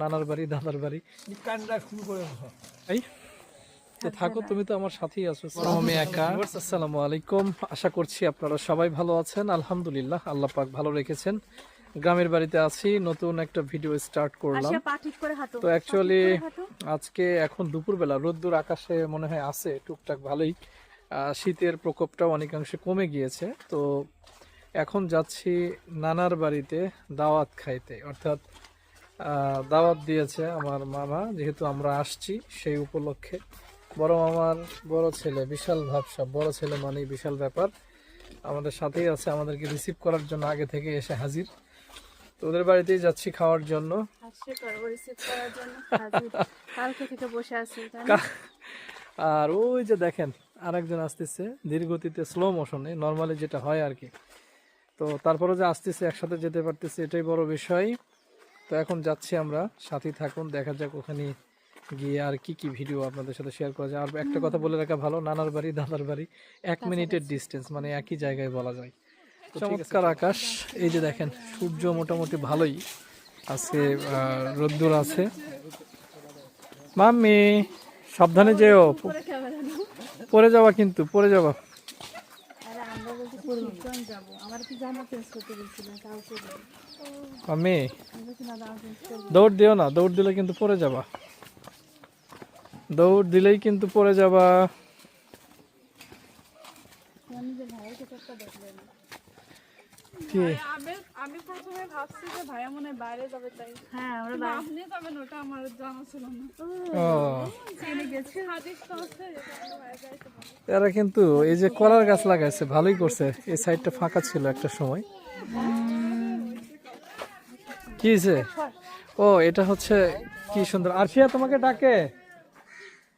নানার বাড়ি দাদার বাড়ি। কান্ডা শুরু করে এই তো থাকো তুমি তো আমার সাথেই আছো। আমি একা। আসসালামু আলাইকুম। আশা করছি আপনারা সবাই ভালো আছেন। আলহামদুলিল্লাহ আল্লাহ পাক ভালো রেখেছেন। গ্রামের বাড়িতে আছি নতুন একটা ভিডিও স্টার্ট করলাম। তো অ্যাকচুয়ালি। আজকে এখন দুপুরবেলা রোদ্দুর আকাশে মনে হয় আছে টুকটাক ভালোই। শীতের প্রকোপটাও অনেকাংশে কমে গিয়েছে। তো এখন যাচ্ছি নানার বাড়িতে দাওয়াত খাইতে। অর্থাৎ দাওয়াত দিয়েছে আমার মামা যেহেতু আমরা আসছি সেই উপলক্ষে। বড় আমার বড় ছেলে বিশাল ভাবসাব বড় ছেলে মানেই বিশাল ব্যাপার। আমাদের সাথেই আছে আমাদেরকে রিসিভ করার জন্য আগে থেকে এসে হাজির। তো ওদের বাড়িতেই যাচ্ছি খাওয়ার জন্য। আর ওই যে দেখেন আরেকজন আসতেছে ধীরগতিতে স্লো মোশনে নর্মালি যেটা হয় আর কি। তো তারপরে যে আসতেছে একসাথে যেতে পারতেছে এটাই বড় বিষয়। তো এখন যাচ্ছি আমরা সাথী থাকুন দেখা যাক ওখানে গিয়ে আর কি কি ভিডিও আপনাদের সাথে শেয়ার করা যায়। আর একটা কথা বলে রাখা ভালো নানার বাড়ি দাদার বাড়ি এক মিনিটের ডিস্টেন্স মানে একই জায়গায় বলা যায়। চমৎকার আকাশ এই যে দেখেন সূর্য মোটামুটি ভালোই আজকে আহ, রোদ্দুর আছে। মাম্মি সাবধানে যেও। পরে যাওয়া কিন্তু পরে যাওয়া। আমরা বলছি শিবগঞ্জ যাব। আমার কি চেঞ্জ করতে আমি? দৌড় দিও না দৌড় দিলে কিন্তু পরে যাবা। দৌড় দিলেই কিন্তু পরে যাবা। আমি প্রথমে ভাবছি যে ভাইয়া মনে বাইরে তাই। হ্যাঁ আমরা আপনি যাবেন ওটা আমার জানা ছিল না। ও জেনে গেছি। হাদিস তো আছে যেটা আমরা বাইরে যাইতে পারি। এরা কিন্তু এই যে কলার গাছ লাগাইছে ভালোই করছে। এই সাইডটা ফাঁকা ছিল একটা সময়। কি হয়েছে? ও এটা হচ্ছে কি সুন্দর। আরশিয়া তোমাকে ডাকে।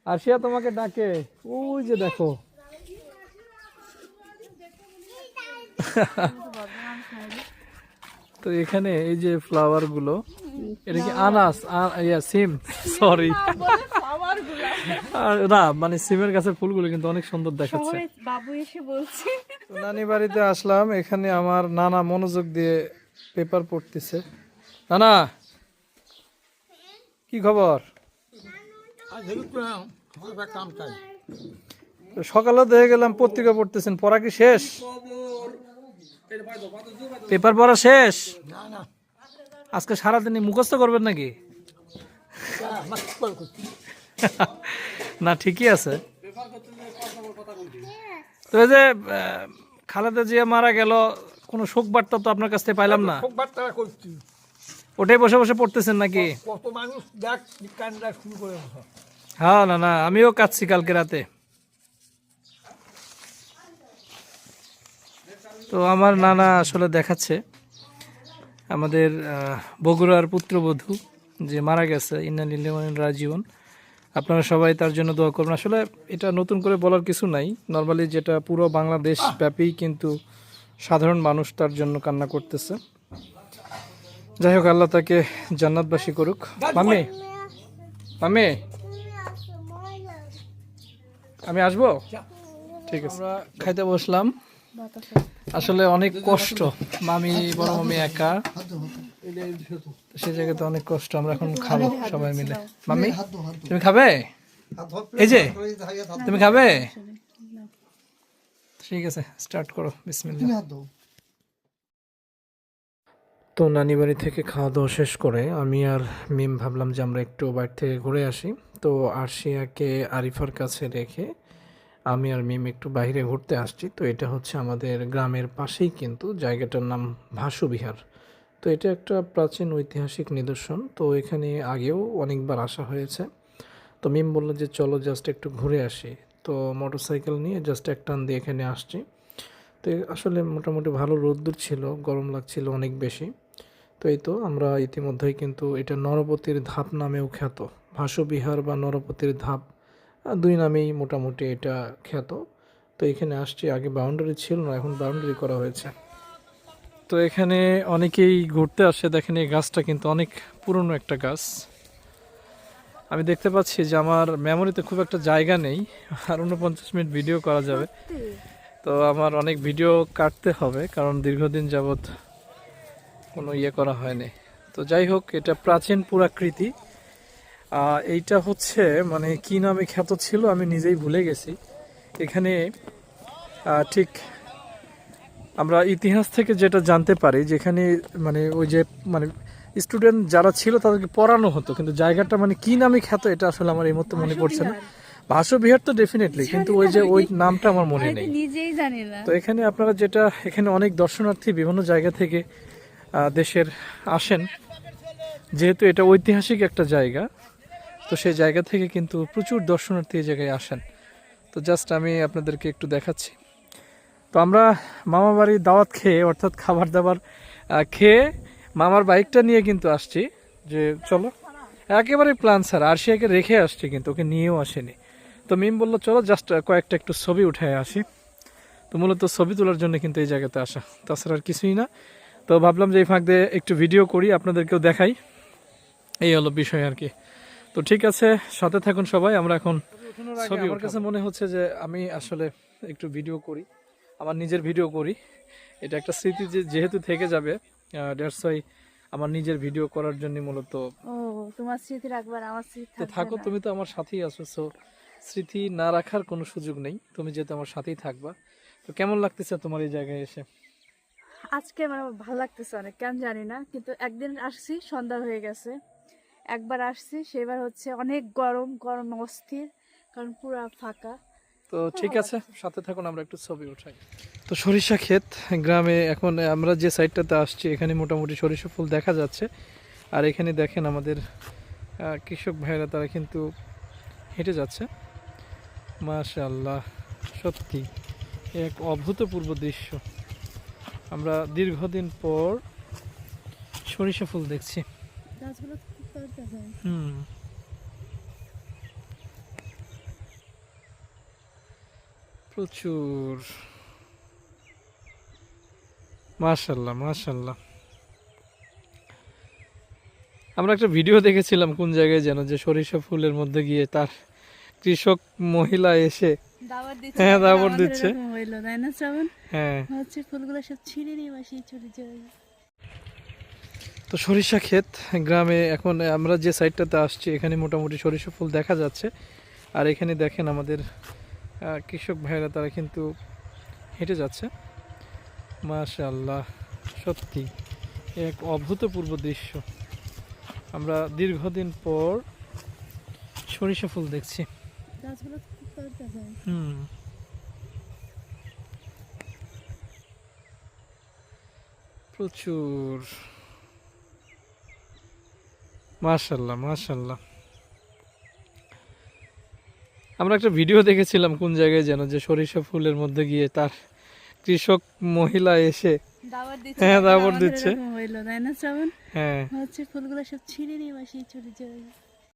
আরশিয়া তোমাকে ডাকে। ওই যে দেখো। তো এখানে এই যে ফ্লাওয়ারগুলো এটা কি আনাস? ইয়া সিম। সরি না মানে সিমের গাছের ফুলগুলো কিন্তু অনেক সুন্দর দেখাচ্ছে। বাবু এসে বলছে। নানি বাড়িতে আসলাম। এখানে আমার নানা মনোযোগ দিয়ে পেপার পড়তেছে। নানা, কি খবর? সকালে দেখে গেলাম পত্রিকা পড়তেছেন, পড়া কি শেষ? পেপার পড়া শেষ? আজকে সারাদিন মুখস্থ করবেন নাকি? না, ঠিকই আছে। তো এই যে খালেদা জিয়া মারা গেল, কোনো শোক বার্তা তো আপনার কাছ থেকে পাইলাম না? খুব বার্তা ওটাই বসে বসে পড়তেছেন নাকি? কত মানুষ দেখ শুরু করে হ্যাঁ না না আমিও কাঁদছি কালকে রাতে। তো আমার নানা আসলে দেখাচ্ছে। আমাদের বগুড়ার পুত্রবধূ যে মারা গেছে ইন্নালিল্লাহ রাজীবন আপনারা সবাই তার জন্য দোয়া করবেন। আসলে এটা নতুন করে বলার কিছু নাই। নর্মালি যেটা পুরো বাংলাদেশ ব্যাপী কিন্তু সাধারণ মানুষ তার জন্য কান্না করতেছে। যাই হোক আল্লাহ তাকে জান্নাতবাসী করুক। মামি মামি আমি আসব? ঠিক আছে। খাইতে বসলাম। আসলে অনেক কষ্ট। মামি বড় মামি একা। সে জায়গাতে অনেক কষ্ট। আমরা এখন খাব সবাই মিলে। মামি তুমি খাবে? এই যে তুমি খাবে? ঠিক আছে স্টার্ট করো। বিসমিল্লাহ। তো নানি বাড়ি থেকে খাওয়া দাওয়া শেষ করে আমি আর মিম ভাবলাম যে আমরা একটু বাড়ি থেকে ঘুরে আসি। তো আরশিয়াকে আরিফার কাছে রেখে আমি আর মিম একটু বাইরে ঘুরতে আসছি। তো এটা হচ্ছে আমাদের গ্রামের পাশেই কিন্তু জায়গাটার নাম ভাসু বিহার। তো এটা একটা প্রাচীন ঐতিহাসিক নিদর্শন। তো এখানে আগেও অনেকবার আসা হয়েছে। তো মিম বলল যে চলো জাস্ট একটু ঘুরে আসি। তো মোটরসাইকেল নিয়ে জাস্ট এক টান দিয়ে এখানে আসছি। তো আসলে মোটামুটি ভালো রোদ্দুর ছিল, গরম লাগছিল অনেক বেশি। তো এই তো আমরা ইতিমধ্যেই কিন্তু এটা নরপতির ধাপ নামেও খ্যাত। ভাসবিহার বা নরপতির ধাপ দুই নামেই মোটামুটি এটা খ্যাত। তো এখানে আসছি আগে বাউন্ডারি ছিল না এখন বাউন্ডারি করা হয়েছে। তো এখানে অনেকেই ঘুরতে আসে দেখেন এই গাছটা কিন্তু অনেক পুরনো একটা গাছ। আমি দেখতে পাচ্ছি যে আমার মেমোরিতে খুব একটা জায়গা নেই আর উনপঞ্চাশ মিনিট ভিডিও করা যাবে। তো আমার অনেক ভিডিও কাটতে হবে কারণ দীর্ঘদিন যাবৎ কোনো ইয়ে করা হয়নি। তো যাই হোক এটা প্রাচীন পুরাকৃতি। এইটা হচ্ছে মানে কি নামে খ্যাত ছিল আমি নিজেই ভুলে গেছি। এখানে ঠিক আমরা ইতিহাস থেকে যেটা জানতে পারি যেখানে মানে ওই যে মানে স্টুডেন্ট যারা ছিল তাদেরকে পড়ানো হতো কিন্তু জায়গাটা মানে কি নামে খ্যাত এটা আসলে আমার এই মুহূর্তে মনে পড়ছে না। ভাষ্যবিহার তো ডেফিনেটলি কিন্তু ওই যে ওই নামটা আমার মনে নেই। তো এখানে আপনারা যেটা এখানে অনেক দর্শনার্থী বিভিন্ন জায়গা থেকে দেশের আসেন। যেহেতু এটা ঐতিহাসিক একটা জায়গা, তো সেই জায়গা থেকে কিন্তু প্রচুর দর্শনার্থী এই জায়গায় আসেন। তো জাস্ট আমি আপনাদেরকে একটু দেখাচ্ছি। তো আমরা মামা বাড়ির দাওয়াত খেয়ে, অর্থাৎ খাবার দাবার খেয়ে মামার বাইকটা নিয়ে কিন্তু আসছি। যে চলো, একেবারে প্ল্যান স্যার আরশিয়াকে রেখে আসছি কিন্তু, ওকে নিয়েও আসেনি। তো মিম বলল, চলো জাস্ট কয়েকটা একটু ছবি উঠে আসি। তো মূলত ছবি তোলার জন্য কিন্তু এই জায়গাতে আসা। তাছাড়া আর কিছুই না। তো ভাবলাম যে এই ফাঁক দিয়ে একটু ভিডিও করি আপনাদেরকেও দেখাই। এই হলো বিষয় আর কি। তো ঠিক আছে সাথে থাকুন সবাই আমরা এখন ছবি আমার কাছে মনে হচ্ছে যে আমি আসলে একটু ভিডিও করি আমার নিজের ভিডিও করি। এটা একটা স্মৃতি যে যেহেতু থেকে যাবে দ্যাটস ওয়াই আমার নিজের ভিডিও করার জন্য মূলত তোমার স্মৃতি রাখবার আমার স্মৃতি তো থাকো তুমি তো আমার সাথেই আছো সো স্মৃতি না রাখার কোনো সুযোগ নেই। তুমি যেহেতু আমার সাথেই থাকবা তো কেমন লাগতেছে তোমার এই জায়গায় এসে? আজকে মানে আমার ভালো লাগতেছে অনেক কেন জানি না কিন্তু একদিন আসছি সন্ধ্যা হয়ে গেছে। একবার আসছি সেবার হচ্ছে অনেক গরম গরম অস্থির কারণ পুরা ফাঁকা। তো ঠিক আছে সাথে থাকুন আমরা একটু ছবি উঠাই। তো সরিষা ক্ষেত গ্রামে এখন আমরা যে সাইডটাতে আসছি এখানে মোটামুটি সরিষা ফুল দেখা যাচ্ছে। আর এখানে দেখেন আমাদের কৃষক ভাইরা তারা কিন্তু হেঁটে যাচ্ছে। মাশাআল্লাহ সত্যি এক অভূতপূর্ব দৃশ্য। আমরা দীর্ঘদিন পর সরিষা ফুল দেখছি। হুম। প্রচুর। মাশাল্লাহ মাশাল্লাহ। আমরা একটা ভিডিও দেখেছিলাম কোন জায়গায় যেন যে সরিষা ফুলের মধ্যে গিয়ে তার কৃষক মহিলা এসে হ্যাঁ, দিচ্ছে। হইল তাই না শ্রাবণ? হ্যাঁ। হচ্ছে ফুলগুলো সব ছিঁড়ে নিয়ে বাসি চুরি চলে তো সরিষা ক্ষেত গ্রামে এখন আমরা যে সাইডটাতে আসছি এখানে মোটামুটি সরিষা ফুল দেখা যাচ্ছে। আর এখানে দেখেন আমাদের কৃষক ভাইরা তারা কিন্তু হেঁটে যাচ্ছে। মাশাআল্লাহ সত্যি এক অভূতপূর্ব দৃশ্য। আমরা দীর্ঘদিন পর সরিষা ফুল দেখছি। গাছগুলো। হুম। প্রচুর। মাশাল্লাহ মাশাল্লাহ। আমরা একটা ভিডিও দেখেছিলাম কোন জায়গায় যেন যে সরিষা ফুলের মধ্যে গিয়ে তার কৃষক মহিলা এসে হ্যাঁ, দাবর দিচ্ছে। হ্যাঁ। হচ্ছে ফুলগুলো সব ছিঁড়ে নিয়ে বাসি চলে